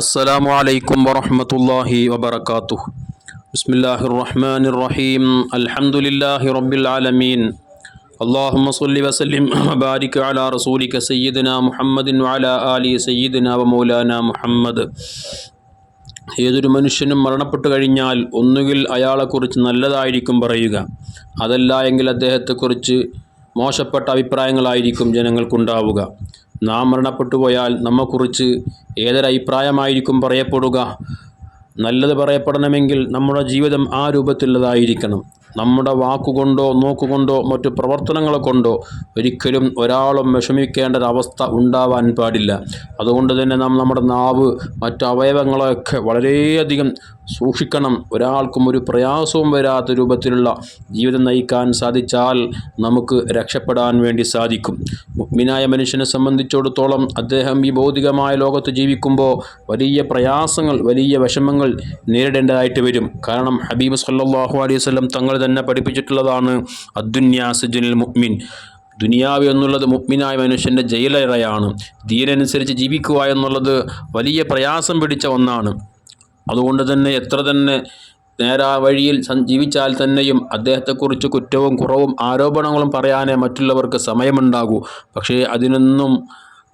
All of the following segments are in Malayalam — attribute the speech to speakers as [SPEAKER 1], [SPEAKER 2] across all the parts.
[SPEAKER 1] അസ്സലാമു അലൈക്കും വറഹമത്തല്ലാഹി വബർക്കാത്തു ബിസ്മില്ലാഹി റഹ്മാൻ റഹീം അൽഹംദുലില്ലാഹി റബ്ബിൽ ആലമീൻ. അള്ളാഹുമ്മ സല്ലി വസല്ലിം ബാരിക് അല റസൂലിക സയ്യിദന മുഹമ്മദിൻ വഅല ആലി സയ്യിദന വ മുഹമ്മദ്. ഏതൊരു മനുഷ്യനും മരണപ്പെട്ടു കഴിഞ്ഞാൽ ഒന്നുകിൽ അയാളെക്കുറിച്ച് നല്ലതായിരിക്കും പറയുക. അതല്ല എങ്കിൽ അദ്ദേഹത്തെക്കുറിച്ച് മോശപ്പെട്ട അഭിപ്രായങ്ങളായിരിക്കും ജനങ്ങൾക്കുണ്ടാവുക. നാം മരണപ്പെട്ടു പോയാൽ നമ്മെക്കുറിച്ച് ഏതൊരഭിപ്രായമായിരിക്കും പറയപ്പെടുക? നല്ലത് പറയപ്പെടണമെങ്കിൽ നമ്മുടെ ജീവിതം ആ രൂപത്തിലുള്ളതായിരിക്കണം. നമ്മുടെ വാക്കുകൊണ്ടോ നോക്കുകൊണ്ടോ മറ്റു പ്രവർത്തനങ്ങൾ കൊണ്ടോ ഒരിക്കലും ഒരാളും വിഷമിക്കേണ്ട ഒരവസ്ഥ ഉണ്ടാവാൻ പാടില്ല. അതുകൊണ്ട് തന്നെ നാം നമ്മുടെ നാവ് മറ്റു അവയവങ്ങളെയൊക്കെ വളരെയധികം സൂക്ഷിക്കണം. ഒരാൾക്കും ഒരു പ്രയാസവും വരാത്ത രൂപത്തിലുള്ള ജീവിതം നയിക്കാൻ സാധിച്ചാൽ നമുക്ക് രക്ഷപ്പെടാൻ വേണ്ടി സാധിക്കും. മുഗ്മിനായ മനുഷ്യനെ സംബന്ധിച്ചിടത്തോളം അദ്ദേഹം ഈ ഭൗതികമായ ലോകത്ത് ജീവിക്കുമ്പോൾ വലിയ പ്രയാസങ്ങൾ വലിയ വിഷമങ്ങൾ നേരിടേണ്ടതായിട്ട് വരും. കാരണം ഹബീബ് സല്ലാഹു അലൈഹി തങ്ങൾ തന്നെ പഠിപ്പിച്ചിട്ടുള്ളതാണ് അദ്ദുന്യാസുജുനിൽ മുഅ്മിൻ. ദുനിയാവ് എന്നുള്ളത് മുഗ്മിനായ മനുഷ്യന്റെ ജയിലറയാണ്. ദീനനുസരിച്ച് ജീവിക്കുക എന്നുള്ളത് വലിയ പ്രയാസം പിടിച്ച ഒന്നാണ്. അതുകൊണ്ട് തന്നെ എത്ര തന്നെ നേരാ വഴിയിൽ ജീവിച്ചാൽ തന്നെയും അദ്ദേഹത്തെക്കുറിച്ച് കുറ്റവും കുറവും ആരോപണങ്ങളും പറയാനേ മറ്റുള്ളവർക്ക് സമയമുണ്ടാകൂ. പക്ഷേ അതിനൊന്നും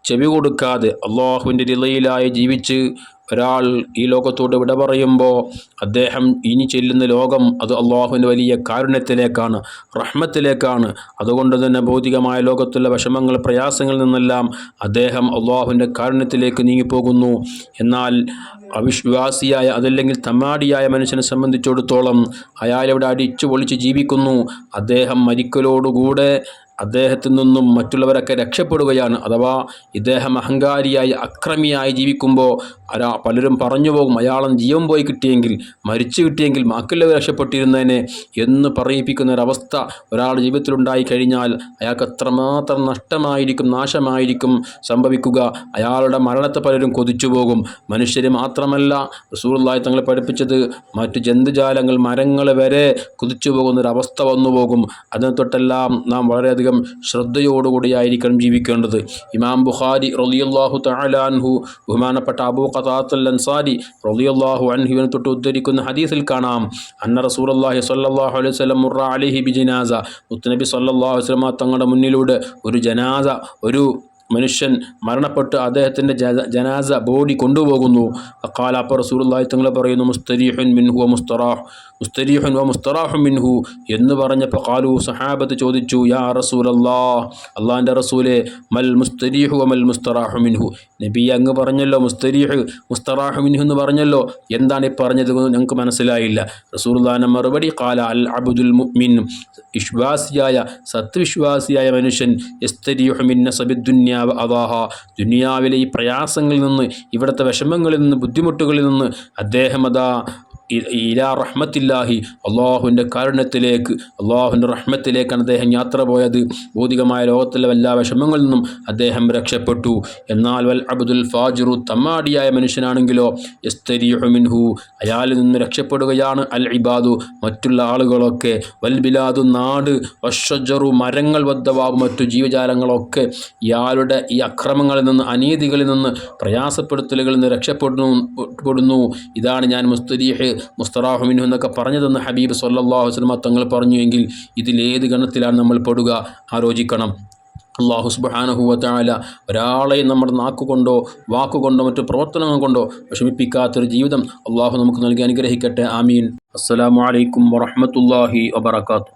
[SPEAKER 1] ചെവി കൊടുക്കാതെ അള്ളാഹുവിന്റെ റിലയിലായി ജീവിച്ച് ഒരാൾ ഈ ലോകത്തോട് വിട പറയുമ്പോൾ അദ്ദേഹം ഇനി ചെല്ലുന്ന ലോകം അത് അള്ളാഹുവിന്റെ വലിയ കാരുണ്യത്തിലേക്കാണ് റഹ്മത്തിലേക്കാണ്. അതുകൊണ്ട് തന്നെ ഭൗതികമായ ലോകത്തുള്ള വിഷമങ്ങൾ പ്രയാസങ്ങളിൽ നിന്നെല്ലാം അദ്ദേഹം അള്ളാഹുവിന്റെ കാരുണ്യത്തിലേക്ക് നീങ്ങിപ്പോകുന്നു. എന്നാൽ അവിശ്വാസിയായ അതല്ലെങ്കിൽ തമ്മാടിയായ മനുഷ്യനെ സംബന്ധിച്ചിടത്തോളം അയാളിവിടെ അടിച്ചു പൊളിച്ച് ജീവിക്കുന്നു. അദ്ദേഹം മരിക്കലോടുകൂടെ അദ്ദേഹത്തിൽ നിന്നും മറ്റുള്ളവരൊക്കെ രക്ഷപ്പെടുകയാണ്. അഥവാ ഇദ്ദേഹം അഹങ്കാരിയായി അക്രമിയായി ജീവിക്കുമ്പോൾ അരാ പലരും പറഞ്ഞു പോകും അയാളും ജീവൻ പോയി കിട്ടിയെങ്കിൽ മരിച്ചു കിട്ടിയെങ്കിൽ ബാക്കിയുള്ളവർ രക്ഷപ്പെട്ടിരുന്നതിനെ എന്ന് പറയിപ്പിക്കുന്ന ഒരവസ്ഥ ഒരാളുടെ ജീവിതത്തിലുണ്ടായി കഴിഞ്ഞാൽ അയാൾക്ക് എത്രമാത്രം നഷ്ടമായിരിക്കും നാശമായിരിക്കും സംഭവിക്കുക. അയാളുടെ മരണത്തെ പലരും കൊതിച്ചു പോകും. മനുഷ്യർ മാത്രമല്ല റസൂറുള്ളായി തങ്ങളെ പഠിപ്പിച്ചത് മറ്റു ജന്തുജാലങ്ങൾ മരങ്ങൾ വരെ കുതിച്ചു പോകുന്ന ഒരു അവസ്ഥ വന്നു പോകും അതിനെ തൊട്ടെല്ലാം നാം വളരെയധികം ശ്രദ്ധയോടുകൂടിയായിരിക്കണം ജീവിക്കേണ്ടത്. ഇമാം ബുഖാരി റളിയല്ലാഹു തലാൻഹു ബഹുമാനപ്പെട്ട അബു ഖതാത്തുൽ അൻസാരി റളിയല്ലാഹു അൻഹുവിനെ തൊട്ട് ഉദ്ധരിക്കുന്ന ഹദീസിൽ കാണാം. അന്ന റസൂലുള്ളാഹി സ്വല്ലല്ലാഹു അലൈഹി വസല്ലം മുറ അലൈഹി ബി ജനാസ മുത്തുനബി സല്ലാഹു അലൈഹി തങ്ങളുടെ മുന്നിലൂടെ ഒരു ജനാസ ഒരു മനുഷ്യൻ മരണപ്പെട്ട് അദ്ദേഹത്തിന്റെ ജനാസ ബോഡി കൊണ്ടുപോകുന്നു. അക്കാല അപ്പോൾ റസൂലുള്ളാഹി തങ്ങൾ പറയുന്നു മുസ്തരീഹുൻ മിൻഹു മുസ്തറാഹ് മുസ്തരീഹുൻ വ മുസ്തറാഹു മിൻഹു എന്ന് പറഞ്ഞപ്പോൾ കാലു സഹാബത്ത് ചോദിച്ചു യാ റസൂലല്ലാ അള്ളാഹിന്റെ റസൂലെ മൽ മുസ്തരീഹു വ മൽ മുസ്തറാഹു മിൻഹു. നബി അങ്ങ് പറഞ്ഞല്ലോ മുസ്തരീഹ് മുസ്തറാഹു മിൻഹു എന്ന് പറഞ്ഞല്ലോ. എന്താണ് ഈ പറഞ്ഞത് ഞങ്ങൾക്ക് മനസ്സിലായില്ല. റസൂലുള്ളാഹിന്റെ മറുപടി കാല അൽ അബ്ദുൽ മുഅ്മിൻ വിശ്വാസിയായ സത്വിശ്വാസിയായ മനുഷ്യൻ യസ്തരീഹു മിൻ നസബിദ്ദുന്യ അതാഹ ദുനിയാവിലെ ഈ പ്രയാസങ്ങളിൽ നിന്ന് ഇവിടുത്തെ വിഷമങ്ങളിൽ നിന്ന് ബുദ്ധിമുട്ടുകളിൽ നിന്ന് അദ്ദേഹം അതാ ഇലാ റഹ്മത്തില്ലാഹി. അള്ളാഹുവിന്റെ കാരുണ്യത്തിലേക്ക് അള്ളാഹുവിന്റെ റഹ്മത്തിലേക്കാണ് അദ്ദേഹം യാത്ര പോയത്. ഭൗതികമായ ലോകത്തിലെ എല്ലാ വിഷമങ്ങളിൽ നിന്നും അദ്ദേഹം രക്ഷപ്പെട്ടു. എന്നാൽ വൽ അബ്ദുൽ ഫാജിറു തമ്മാടിയായ മനുഷ്യനാണെങ്കിലോ മിൻഹു അയാളിൽ നിന്ന് രക്ഷപ്പെടുകയാണ് അൽ ഇബാദു മറ്റുള്ള ആളുകളൊക്കെ. വൽ ബിലാദു നാട് വഷജറു മരങ്ങൾ വദ്ധവാവും മറ്റു ജീവജാലങ്ങളൊക്കെ. ഇയാളുടെ ഈ അക്രമങ്ങളിൽ നിന്ന് അനീതികളിൽ നിന്ന് പ്രയാസപ്പെടുത്തലുകളിൽ നിന്ന് രക്ഷപ്പെടുന്നു ഇതാണ് ഞാൻ മുസ്തരീഹ് മുസ്തറാഹുമിനു എന്നൊക്കെ പറഞ്ഞു തന്ന ഹബീബ് സല്ലാഹു വസ്ലമ തങ്ങൾ പറഞ്ഞു എങ്കിൽ ഇതിലേത് ഗണത്തിലാണ് നമ്മൾ പെടുക? ആലോചിക്കണം. അള്ളാഹു സുബാനഹുവല ഒരാളെയും നമ്മുടെ നാക്കുകൊണ്ടോ വാക്കുകൊണ്ടോ മറ്റു പ്രവർത്തനങ്ങൾ കൊണ്ടോ വിഷമിപ്പിക്കാത്തൊരു ജീവിതം അള്ളാഹു നമുക്ക് നൽകി അനുഗ്രഹിക്കട്ടെ. ആമീൻ. അസ്സലാമു അലൈക്കും വറഹമത്തല്ലാഹി വബർക്കാത്തു